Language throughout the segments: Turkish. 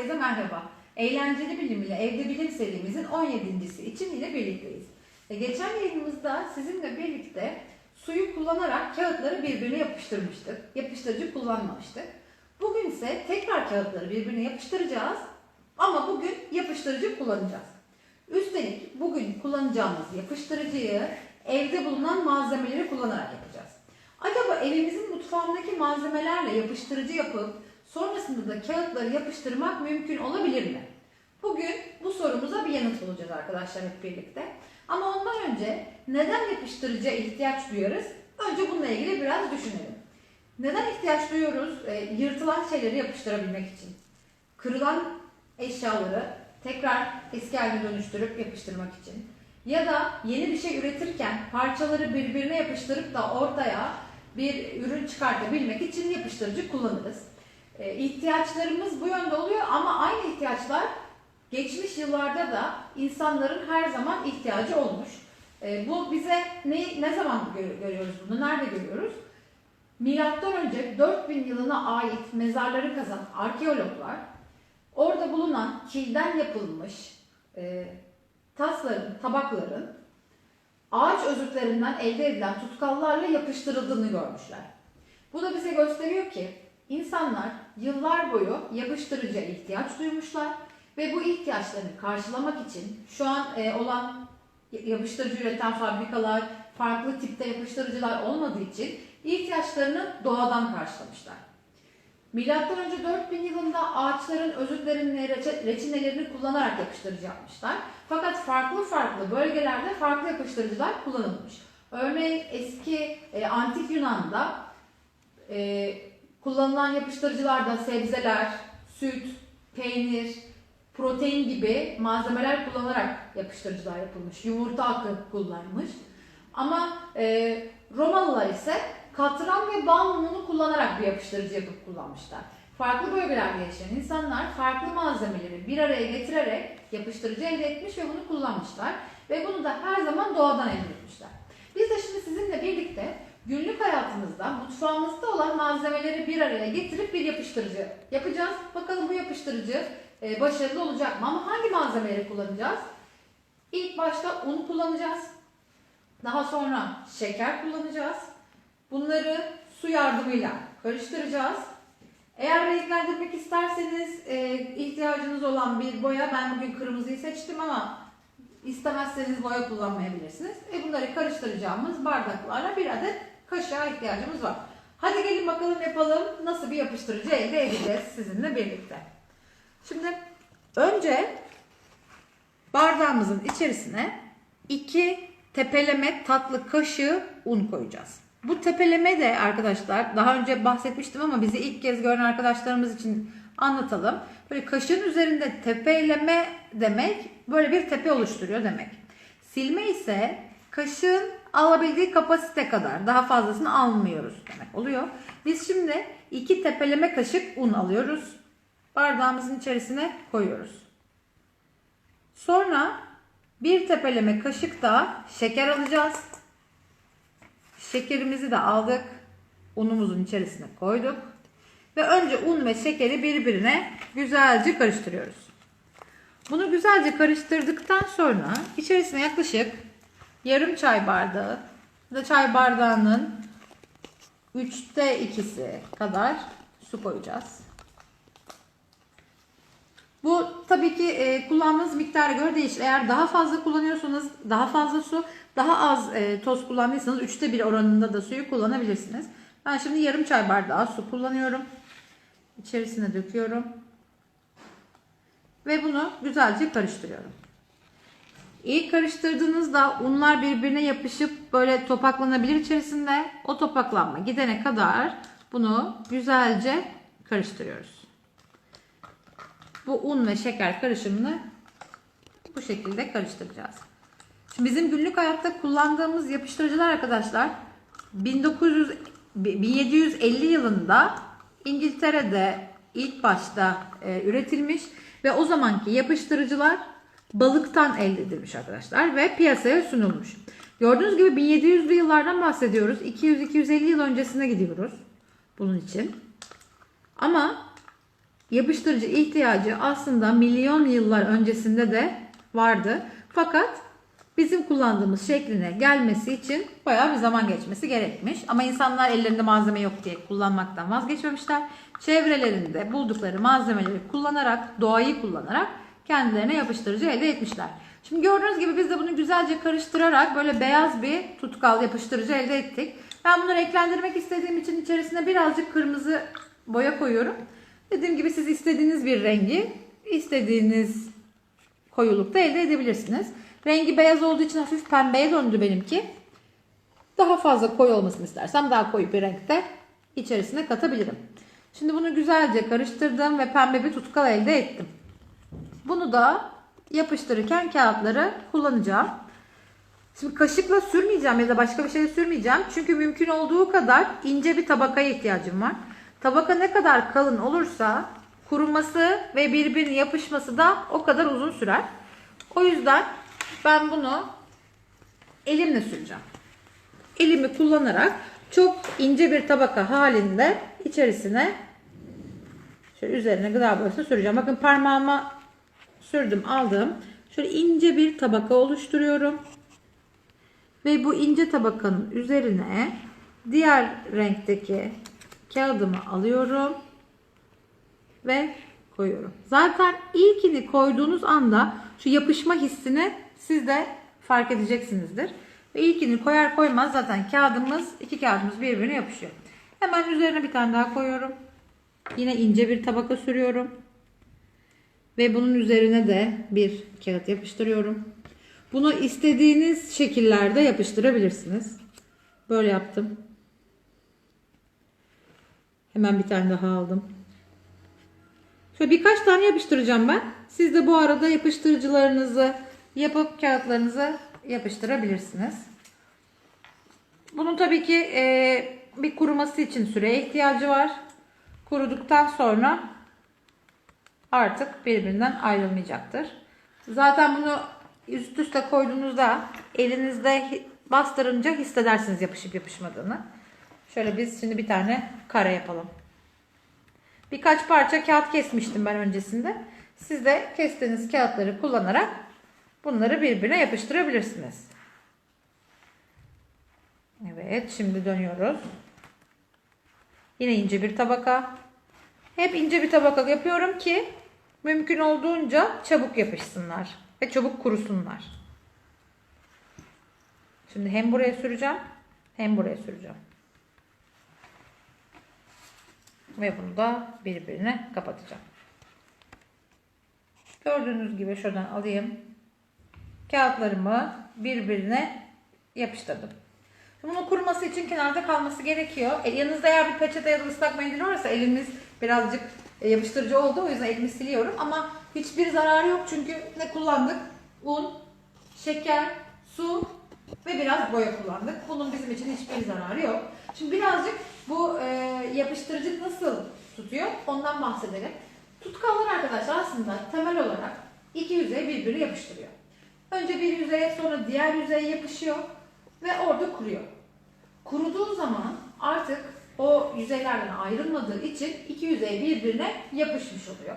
Herkese merhaba. Eğlenceli Bilim ile Evde Bilim serimizin 17.si için yine birlikteyiz. E, geçen yayınımızda sizinle birlikte suyu kullanarak kağıtları birbirine yapıştırmıştık. Yapıştırıcı kullanmamıştık. Bugün ise tekrar kağıtları birbirine yapıştıracağız ama bugün yapıştırıcı kullanacağız. Üstelik bugün kullanacağımız yapıştırıcıyı evde bulunan malzemeleri kullanarak yapacağız. Acaba evimizin mutfağındaki malzemelerle yapıştırıcı yapıp sonrasında da kağıtları yapıştırmak mümkün olabilir mi? Bugün bu sorumuza bir yanıt bulacağız arkadaşlar hep birlikte. Ama ondan önce neden yapıştırıcıya ihtiyaç duyarız? Önce bununla ilgili biraz düşünelim. Neden ihtiyaç duyuyoruz? E, yırtılan şeyleri yapıştırabilmek için. Kırılan eşyaları tekrar eski haline dönüştürüp yapıştırmak için. Ya da yeni bir şey üretirken parçaları birbirine yapıştırıp da ortaya bir ürün çıkartabilmek için yapıştırıcı kullanırız. E, ihtiyaçlarımız bu yönde oluyor ama aynı ihtiyaçlar geçmiş yıllarda da insanların her zaman ihtiyacı olmuş. E, bu bize ne, ne zaman gö- görüyoruz bunu? Nerede görüyoruz? Milattan önce 4000 yılına ait mezarları kazan arkeologlar orada bulunan kilden yapılmış e, tasların, tabakların ağaç özütlerinden elde edilen tutkallarla yapıştırıldığını görmüşler. Bu da bize gösteriyor ki insanlar yıllar boyu yapıştırıcıya ihtiyaç duymuşlar ve bu ihtiyaçlarını karşılamak için şu an e, olan yapıştırıcı üreten fabrikalar, farklı tipte yapıştırıcılar olmadığı için ihtiyaçlarını doğadan karşılamışlar. Milattan önce 4000 yılında ağaçların özütlerini, reçinelerini kullanarak yapıştırıcı yapmışlar. Fakat farklı farklı bölgelerde farklı yapıştırıcılar kullanılmış. Örneğin eski e, antik Yunan'da e, kullanılan yapıştırıcılarda sebzeler, süt, peynir, protein gibi malzemeler kullanarak yapıştırıcılar yapılmış. Yumurta akı kullanmış. Ama e, Romalılar ise katran ve bal mumunu kullanarak bir yapıştırıcı yapıp kullanmışlar. Farklı bölgelerde yaşayan insanlar farklı malzemeleri bir araya getirerek yapıştırıcı elde etmiş ve bunu kullanmışlar. Ve bunu da her zaman doğadan elde etmişler. Biz de şimdi sizinle birlikte günlük hayatımızda, mutfağımızda olan malzemeleri bir araya getirip bir yapıştırıcı yapacağız. Bakalım bu yapıştırıcı e, başarılı olacak mı? Ama hangi malzemeleri kullanacağız? İlk başta un kullanacağız. Daha sonra şeker kullanacağız. Bunları su yardımıyla karıştıracağız. Eğer renklendirmek isterseniz e, ihtiyacınız olan bir boya, ben bugün kırmızıyı seçtim ama istemezseniz boya kullanmayabilirsiniz. E bunları karıştıracağımız bardaklarla bir adet kaşığa ihtiyacımız var. Hadi gelin bakalım yapalım nasıl bir yapıştırıcı elde edeceğiz sizinle birlikte. Şimdi önce bardağımızın içerisine iki tepeleme tatlı kaşığı un koyacağız. Bu tepeleme de arkadaşlar daha önce bahsetmiştim ama bizi ilk kez gören arkadaşlarımız için anlatalım. Böyle kaşığın üzerinde tepeleme demek böyle bir tepe oluşturuyor demek. Silme ise kaşığın alabildiği kapasite kadar daha fazlasını almıyoruz demek oluyor. Biz şimdi iki tepeleme kaşık un alıyoruz. Bardağımızın içerisine koyuyoruz. Sonra bir tepeleme kaşık da şeker alacağız. Şekerimizi de aldık. Unumuzun içerisine koyduk. Ve önce un ve şekeri birbirine güzelce karıştırıyoruz. Bunu güzelce karıştırdıktan sonra içerisine yaklaşık yarım çay bardağı da çay bardağının üçte ikisi kadar su koyacağız. Bu tabii ki e, kullandığınız miktara göre değişir. Eğer daha fazla kullanıyorsanız daha fazla su, daha az e, toz kullandıysanız üçte bir oranında da suyu kullanabilirsiniz. Ben şimdi yarım çay bardağı su kullanıyorum. İçerisine döküyorum. Ve bunu güzelce karıştırıyorum. İlk karıştırdığınızda unlar birbirine yapışıp böyle topaklanabilir içerisinde. O topaklanma gidene kadar bunu güzelce karıştırıyoruz. Bu un ve şeker karışımını bu şekilde karıştıracağız. Şimdi bizim günlük hayatta kullandığımız yapıştırıcılar arkadaşlar 1900 1750 yılında İngiltere'de ilk başta e, üretilmiş ve o zamanki yapıştırıcılar balıktan elde edilmiş arkadaşlar ve piyasaya sunulmuş. Gördüğünüz gibi 1700'lü yıllardan bahsediyoruz. 200-250 yıl öncesine gidiyoruz bunun için. Ama yapıştırıcı ihtiyacı aslında milyon yıllar öncesinde de vardı. Fakat bizim kullandığımız şekline gelmesi için bayağı bir zaman geçmesi gerekmiş. Ama insanlar ellerinde malzeme yok diye kullanmaktan vazgeçmemişler. Çevrelerinde buldukları malzemeleri kullanarak, doğayı kullanarak kendilerine yapıştırıcı elde etmişler. Şimdi gördüğünüz gibi biz de bunu güzelce karıştırarak böyle beyaz bir tutkal yapıştırıcı elde ettik. Ben bunu renklendirmek istediğim için içerisine birazcık kırmızı boya koyuyorum. Dediğim gibi siz istediğiniz bir rengi, istediğiniz koyulukta elde edebilirsiniz. Rengi beyaz olduğu için hafif pembeye döndü benimki. Daha fazla koyu olmasını istersem daha koyu bir renkte içerisine katabilirim. Şimdi bunu güzelce karıştırdım ve pembe bir tutkal elde ettim. Bunu da yapıştırırken kağıtları kullanacağım. Şimdi kaşıkla sürmeyeceğim ya da başka bir şeyle sürmeyeceğim. Çünkü mümkün olduğu kadar ince bir tabakaya ihtiyacım var. Tabaka ne kadar kalın olursa kuruması ve birbirine yapışması da o kadar uzun sürer. O yüzden ben bunu elimle süreceğim. Elimi kullanarak çok ince bir tabaka halinde içerisine şöyle üzerine gıda boyasını süreceğim. Bakın parmağıma sürdüm aldım. Şöyle ince bir tabaka oluşturuyorum. Ve bu ince tabakanın üzerine diğer renkteki kağıdımı alıyorum ve koyuyorum. Zaten ilkini koyduğunuz anda şu yapışma hissini siz de fark edeceksinizdir. Ve ilkini koyar koymaz zaten kağıdımız, iki kağıdımız birbirine yapışıyor. Hemen üzerine bir tane daha koyuyorum. Yine ince bir tabaka sürüyorum. Ve bunun üzerine de bir kağıt yapıştırıyorum. Bunu istediğiniz şekillerde yapıştırabilirsiniz. Böyle yaptım. Hemen bir tane daha aldım. Şöyle birkaç tane yapıştıracağım ben. Siz de bu arada yapıştırıcılarınızı yapıp kağıtlarınızı yapıştırabilirsiniz. Bunun tabii ki e, bir kuruması için süreye ihtiyacı var. Kuruduktan sonra artık birbirinden ayrılmayacaktır. Zaten bunu üst üste koyduğunuzda elinizde bastırınca hissedersiniz yapışıp yapışmadığını. Şöyle biz şimdi bir tane kare yapalım. Birkaç parça kağıt kesmiştim ben öncesinde. Siz de kestiğiniz kağıtları kullanarak bunları birbirine yapıştırabilirsiniz. Evet, şimdi dönüyoruz. Yine ince bir tabaka. Hep ince bir tabaka yapıyorum ki mümkün olduğunca çabuk yapışsınlar ve çabuk kurusunlar. Şimdi hem buraya süreceğim hem buraya süreceğim. Ve bunu da birbirine kapatacağım. Gördüğünüz gibi şuradan alayım. Kağıtlarımı birbirine yapıştırdım. Bunun kuruması için kenarda kalması gerekiyor. E, yanınızda eğer bir peçete ya da ıslak mendil varsa eliniz birazcık yapıştırıcı oldu. O yüzden elimi siliyorum. Ama hiçbir zararı yok çünkü ne kullandık? Un, şeker, su ve biraz boya kullandık. Bunun bizim için hiçbir zararı yok. Şimdi birazcık bu e, yapıştırıcı nasıl tutuyor ondan bahsedelim. Tutkallar arkadaşlar aslında temel olarak iki yüzey birbirine yapıştırıyor. Önce bir yüzeye sonra diğer yüzeye yapışıyor ve orada kuruyor. Kuruduğu zaman artık o yüzeylerden ayrılmadığı için iki yüzey birbirine yapışmış oluyor.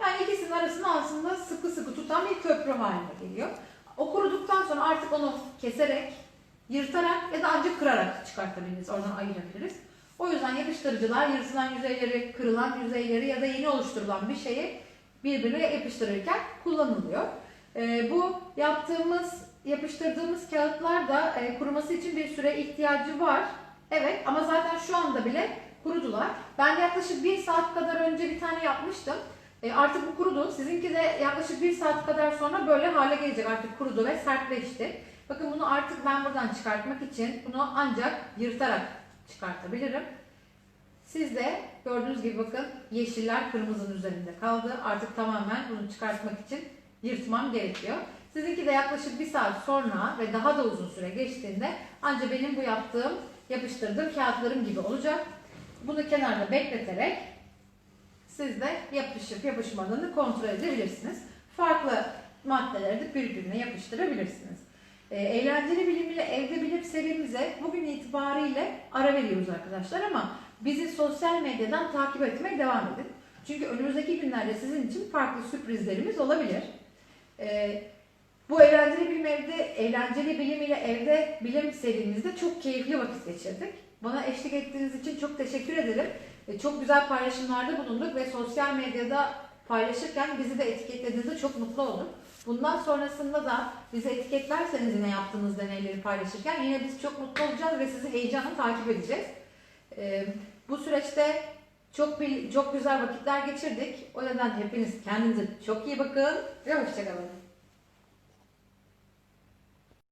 Yani ikisinin arasında aslında sıkı sıkı tutan bir köprü haline geliyor. O kuruduktan sonra artık onu keserek, yırtarak ya da ancak kırarak çıkartabiliriz, oradan ayırabiliriz. O yüzden yapıştırıcılar yırtılan yüzeyleri, kırılan yüzeyleri ya da yeni oluşturulan bir şeyi birbirine yapıştırırken kullanılıyor. Ee, bu yaptığımız, yapıştırdığımız kağıtlar da e, kuruması için bir süre ihtiyacı var. Evet ama zaten şu anda bile kurudular. Ben yaklaşık bir saat kadar önce bir tane yapmıştım. E, artık bu kurudu. Sizinki de yaklaşık bir saat kadar sonra böyle hale gelecek. Artık kurudu ve sertleşti. Bakın bunu artık ben buradan çıkartmak için bunu ancak yırtarak çıkartabilirim. Siz de gördüğünüz gibi bakın yeşiller kırmızının üzerinde kaldı. Artık tamamen bunu çıkartmak için yırtmam gerekiyor. Sizinki de yaklaşık bir saat sonra ve daha da uzun süre geçtiğinde ancak benim bu yaptığım yapıştırdığım kağıtlarım gibi olacak. Bunu kenarda bekleterek siz de yapışıp yapışmadığını kontrol edebilirsiniz. Farklı maddeleri de birbirine yapıştırabilirsiniz. E, eğlenceli bilim ile evde bilim serimize bugün itibariyle ara veriyoruz arkadaşlar ama bizi sosyal medyadan takip etmeye devam edin. Çünkü önümüzdeki günlerde sizin için farklı sürprizlerimiz olabilir. Ee, bu eğlenceli bilim evde, eğlenceli bilim ile evde bilim serimizde çok keyifli vakit geçirdik. Bana eşlik ettiğiniz için çok teşekkür ederim. Ee, Çok güzel paylaşımlarda bulunduk ve sosyal medyada paylaşırken bizi de etiketlediğinizde çok mutlu oldum. Bundan sonrasında da bizi etiketlerseniz yine yaptığınız deneyleri paylaşırken yine biz çok mutlu olacağız ve sizi heyecanla takip edeceğiz. Ee, bu süreçte çok çok güzel vakitler geçirdik. O yüzden hepiniz kendinize çok iyi bakın ve hoşçakalın.